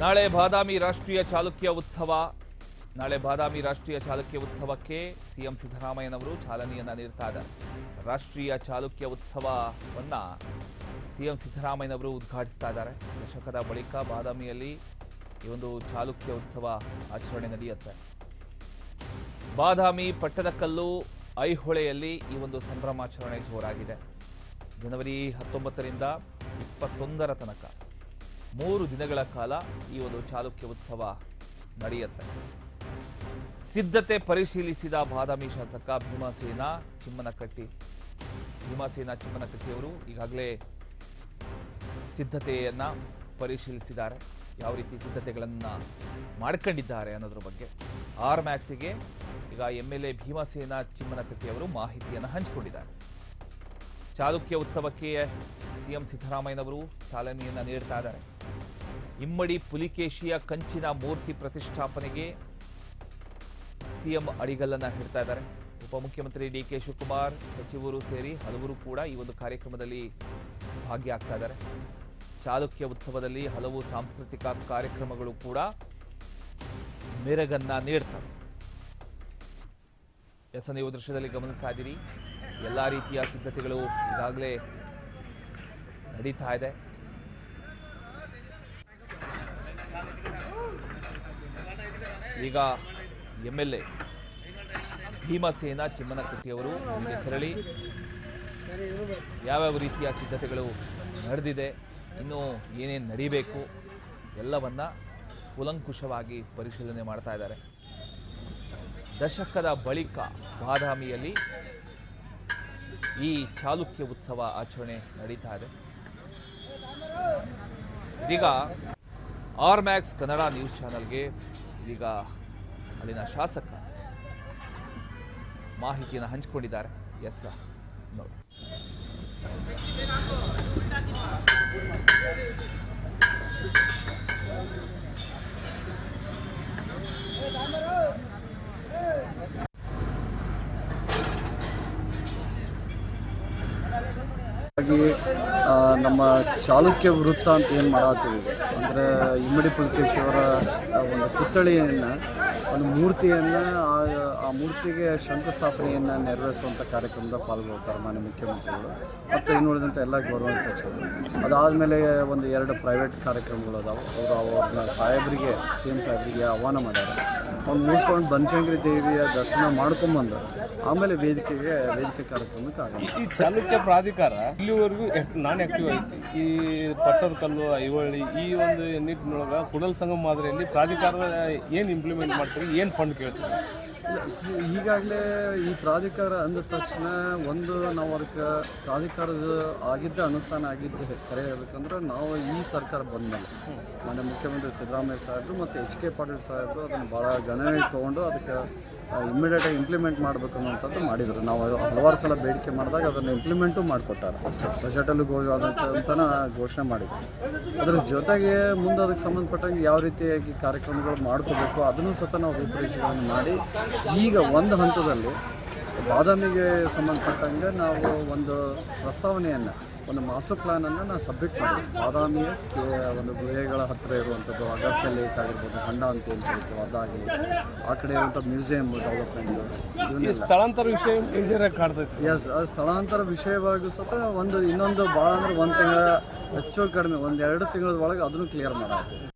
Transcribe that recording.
ನಾಳೆ ಬಾದಾಮಿ ರಾಷ್ಟ್ರೀಯ ಚಾಲುಕ್ಯ ಉತ್ಸವ. ನಾಳೆ ಬಾದಾಮಿ ರಾಷ್ಟ್ರೀಯ ಚಾಲುಕ್ಯ ಉತ್ಸವಕ್ಕೆ ಸಿಎಂ ಸಿದ್ದರಾಮಯ್ಯನವರು ಚಾಲನೆಯನ್ನ ನೀಡ್ತಾ ರಾಷ್ಟ್ರೀಯ ಚಾಲುಕ್ಯ ಉತ್ಸವವನ್ನು ಸಿಎಂ ಸಿದ್ದರಾಮಯ್ಯನವರು ಉದ್ಘಾಟಿಸ್ತಾ ಇದ್ದಾರೆ. ದಶಕದ ಬಳಿಕ ಬಾದಾಮಿಯಲ್ಲಿ ಈ ಒಂದು ಚಾಲುಕ್ಯ ಉತ್ಸವ ಆಚರಣೆ ನಡೆಯುತ್ತೆ. ಬಾದಾಮಿ ಪಟ್ಟದಕಲ್ಲು ಐಹೊಳೆಯಲ್ಲಿ ಈ ಒಂದು ಸಂಭ್ರಮಾಚರಣೆ ಜೋರಾಗಿದೆ. ಜನವರಿ ಹತ್ತೊಂಬತ್ತರಿಂದ ಇಪ್ಪತ್ತೊಂದರ ತನಕ. ಮೂರು ದಿನಗಳ ಕಾಲ ಈ ಒಂದು ಚಾಲುಕ್ಯ ಉತ್ಸವ ನಡೆಯುತ್ತೆ. ಸಿದ್ಧತೆ ಪರಿಶೀಲಿಸಿದ ಬಾದಾಮಿ ಶಾಸಕ ಭೀಮಸೇನ ಚಿಮ್ಮನಕಟ್ಟಿ. ಭೀಮಸೇನ ಚಿಮ್ಮನಕಟ್ಟಿಯವರು ಈಗಾಗಲೇ ಸಿದ್ಧತೆಯನ್ನು ಪರಿಶೀಲಿಸಿದ್ದಾರೆ. ಯಾವ ರೀತಿ ಸಿದ್ಧತೆಗಳನ್ನು ಮಾಡ್ಕೊಂಡಿದ್ದಾರೆ ಅನ್ನೋದ್ರ ಬಗ್ಗೆ ಆರ್ ಮ್ಯಾಕ್ಸಿಗೆ ಈಗ ಎಂ ಎಲ್ ಎ ಭೀಮಸೇನ ಚಿಮ್ಮನಕಟ್ಟಿಯವರು ಮಾಹಿತಿಯನ್ನು ಹಂಚಿಕೊಂಡಿದ್ದಾರೆ. ಚಾಲುಕ್ಯ ಉತ್ಸವಕ್ಕೆ ಸಿಎಂ ಸಿದ್ದರಾಮಯ್ಯನವರು ಚಾಲನೆಯನ್ನು ನೀಡ್ತಾ ಇದ್ದಾರೆ. ಇಮ್ಮಡಿ ಪುಲಿಕೇಶಿಯ ಕಂಚಿನ ಮೂರ್ತಿ ಪ್ರತಿಷ್ಠಾಪನೆಗೆ ಸಿಎಂ ಅಡಿಗಲ್ಲನ್ನು ಹಿಡ್ತಾ ಇದ್ದಾರೆ. ಉಪಮುಖ್ಯಮಂತ್ರಿ ಡಿ ಕೆ ಶಿವಕುಮಾರ್, ಸಚಿವರು ಸೇರಿ ಹಲವರು ಕೂಡ ಈ ಒಂದು ಕಾರ್ಯಕ್ರಮದಲ್ಲಿ ಭಾಗಿಯಾಗ್ತಾ ಇದ್ದಾರೆ. ಚಾಲುಕ್ಯ ಉತ್ಸವದಲ್ಲಿ ಹಲವು ಸಾಂಸ್ಕೃತಿಕ ಕಾರ್ಯಕ್ರಮಗಳು ಕೂಡ ಮೆರಗನ್ನ ನೀಡ್ತವೆ. ಎಸ್ ನೀವು ದೃಶ್ಯದಲ್ಲಿ ಗಮನಿಸ್ತಾ ಇದ್ದೀರಿ. ಎಲ್ಲ ರೀತಿಯ ಸಿದ್ಧತೆಗಳು ಈಗಾಗಲೇ ನಡೀತಾ ಇದೆ. ಈಗ ಎಂ ಎಲ್ ಎ ಭೀಮಸೇನ ಚಿಮ್ಮನಕಟ್ಟಿಯವರು ತೆರಳಿ. ಯಾವ್ಯಾವ ರೀತಿಯ ಸಿದ್ಧತೆಗಳು ನಡೆದಿದೆ, ಇನ್ನು ಏನೇನು ನಡೀಬೇಕು, ಎಲ್ಲವನ್ನ ಕೂಲಂಕುಷವಾಗಿ ಪರಿಶೀಲನೆ ಮಾಡ್ತಾ ಇದ್ದಾರೆ. ದಶಕದ ಬಳಿಕ ಬಾದಾಮಿಯಲ್ಲಿ ಈ ಚಾಲುಕ್ಯ ಉತ್ಸವ ಆಚರಣೆ ನಡೀತಾ ಇದೆ. ಇದೀಗ ಆರ್ ಮ್ಯಾಕ್ಸ್ ಕನ್ನಡ ನ್ಯೂಸ್ ಚಾನಲ್ಗೆ ಇದೀಗ ಅಲ್ಲಿನ ಶಾಸಕ ಮಾಹಿತಿಯನ್ನು ಹಂಚಿಕೊಂಡಿದ್ದಾರೆ. ಎಸ್ ನೋಡಿ. ನಮ್ಮ ಚಾಲುಕ್ಯ ವೃತ್ತ ಅಂತ ಏನು ಮಾಡತ್ತೀವಿ ಅಂದರೆ ಇಮ್ಮಡಿ ಪುಲಕೇಶಿಯವರ ಒಂದು ಪುತ್ಥಳಿಯನ್ನು ಒಂದು ಮೂರ್ತಿಯನ್ನು, ಆ ಮೂರ್ತಿಗೆ ಶಂಕುಸ್ಥಾಪನೆಯನ್ನು ನೆರವೇರಿಸುವಂಥ ಕಾರ್ಯಕ್ರಮದ ಪಾಲ್ಗೊಳ್ತಾರೆ ಮಾನ್ಯ ಮುಖ್ಯಮಂತ್ರಿಗಳು. ಮತ್ತು ಇನ್ನುಳಿದಂಥ ಎಲ್ಲ ಗೌರ್ಮೆಂಟ್ ಸಚಿವರು. ಅದಾದಮೇಲೆ ಒಂದು ಎರಡು ಪ್ರೈವೇಟ್ ಕಾರ್ಯಕ್ರಮಗಳು ಅದಾವೆ. ಅವರು ಅವ್ರನ್ನ ಸಾಹೇಬರಿಗೆ ಸಿ ಎಂ ಸಾಹೇಬರಿಗೆ ಆಹ್ವಾನ ಮಾಡ್ಯಾರ ಅವ್ನು ಮುಗಿಸ್ಕೊಂಡು ಬನಶಂಕರಿ ದೇವಿಯ ದರ್ಶನ ಮಾಡ್ಕೊಂಬಂದು ಆಮೇಲೆ ವೇದಿಕೆಗೆ, ವೇದಿಕೆ ಕಾರ್ಯಕ್ರಮಕ್ಕೆ ಆಗಲ್ಲ ಈ ಚಾಲುಕ್ಯ ಪ್ರಾಧಿಕಾರ ಇಲ್ಲಿವರೆಗೂ ನಾನ್ ಆಕ್ಟಿವ್ ಐತಿ. ಈ ಪಟ್ಟದಕಲ್ಲು ಐವಳ್ಳಿ ಈ ಒಂದು ನಿಟ್ಟಿನೊಳಗೆ ಕುಡಲ್ ಸಂಗಮ ಮಾದರಿಯಲ್ಲಿ ಪ್ರಾಧಿಕಾರ ಏನು ಇಂಪ್ಲಿಮೆಂಟ್ ಮಾಡ್ತಾರೆ ಏನ್ ಫಂಡ್ ಕೇಳ್ತಾರೆ? ಈಗಾಗಲೇ ಈ ಪ್ರಾಧಿಕಾರ ಅಂದ ತಕ್ಷಣ ಒಂದು ನಾವು ಅದಕ್ಕೆ ಪ್ರಾಧಿಕಾರದ ಆಗಿದ್ದ ಅನುಷ್ಠಾನ ಆಗಿದ್ದು ಕರೆ ಹೇಳ್ಬೇಕಂದ್ರೆ ನಾವು ಈ ಸರ್ಕಾರ ಬಂದಮೇಲೆ ಮಾನ್ಯ ಮುಖ್ಯಮಂತ್ರಿ ಸಿದ್ದರಾಮಯ್ಯ ಸಾಹೇಬರು ಮತ್ತು ಎಚ್ ಕೆ ಪಾಟೀಲ್ ಸಾಹೇಬರು ಅದನ್ನು ಭಾಳ ಗಣನೆಗೆ ತೊಗೊಂಡು ಅದಕ್ಕೆ ಇಮ್ಮಿಡಿಯೇಟಾಗಿ ಇಂಪ್ಲಿಮೆಂಟ್ ಮಾಡಬೇಕು ಅನ್ನೋಂಥದ್ದು ಮಾಡಿದರು. ನಾವು ಹಲವಾರು ಸಲ ಬೇಡಿಕೆ ಮಾಡಿದಾಗ ಅದನ್ನು ಇಂಪ್ಲಿಮೆಂಟು ಮಾಡಿಕೊಟ್ಟಾರೆ. ಬಜೆಟಲ್ಲಿ ಅಂತನ ಘೋಷಣೆ ಮಾಡಿದ್ರು. ಅದ್ರ ಜೊತೆಗೆ ಮುಂದೆ ಅದಕ್ಕೆ ಸಂಬಂಧಪಟ್ಟಂಗೆ ಯಾವ ರೀತಿಯಾಗಿ ಕಾರ್ಯಕ್ರಮಗಳು ಮಾಡ್ಕೋಬೇಕು ಅದನ್ನು ಸಹ ನಾವು ರೂಪುರೇಷೆಗಳನ್ನು ಮಾಡಿ, ಈಗ ಒಂದು ಹಂತದಲ್ಲಿ ಬಾದಾಮಿಗೆ ಸಂಬಂಧಪಟ್ಟಂಗೆ ನಾವು ಒಂದು ಪ್ರಸ್ತಾವನೆಯನ್ನು ಒಂದು ಮಾಸ್ಟರ್ ಪ್ಲ್ಯಾನನ್ನು ನಾನು ಸಬ್ಮಿಟ್ ಮಾಡಿ ಬಾದಾಮಿಯ ಕೆ ಒಂದು ಗುಹೆಗಳ ಹತ್ತಿರ ಇರುವಂಥದ್ದು ಅಗಸ್ತ್ಯ ಲೇಕ್ ಆಗಿರ್ಬೋದು ಹಂಡ ಅಂತ ಹೇಳ್ತೀವಿ ಅದಾಗಲಿ. ಆ ಕಡೆ ಇರುವಂಥ ಮ್ಯೂಸಿಯಂ ಡೆವಲಪ್ಮೆಂಟ್ ಸ್ಥಳಾಂತರ ವಿಷಯ ಎಸ್ ಅದು ಸ್ಥಳಾಂತರ ವಿಷಯವಾಗಿ ಸತ ಒಂದು ಇನ್ನೊಂದು ಭಾಳ ಅಂದರೆ ಒಂದು ತಿಂಗಳ ಹೆಚ್ಚು ಕಡಿಮೆ ಒಂದು ಎರಡು ತಿಂಗಳ ಒಳಗೆ ಅದನ್ನು ಕ್ಲಿಯರ್ ಮಾಡಾಗ್ತೀವಿ